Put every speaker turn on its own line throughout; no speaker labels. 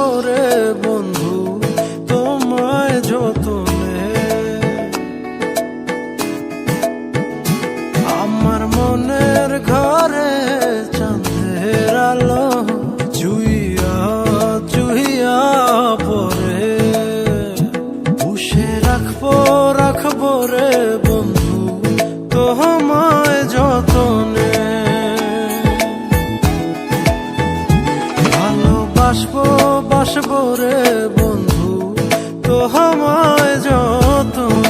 ভালোবাসবো বাসবো রে বন্ধু তোমায় যতনে। আমার মনের ঘরে বাসবো রে বন্ধু তোমায় হামায় দুধে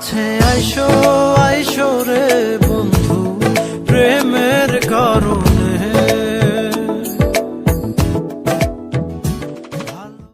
কাছে আইসো।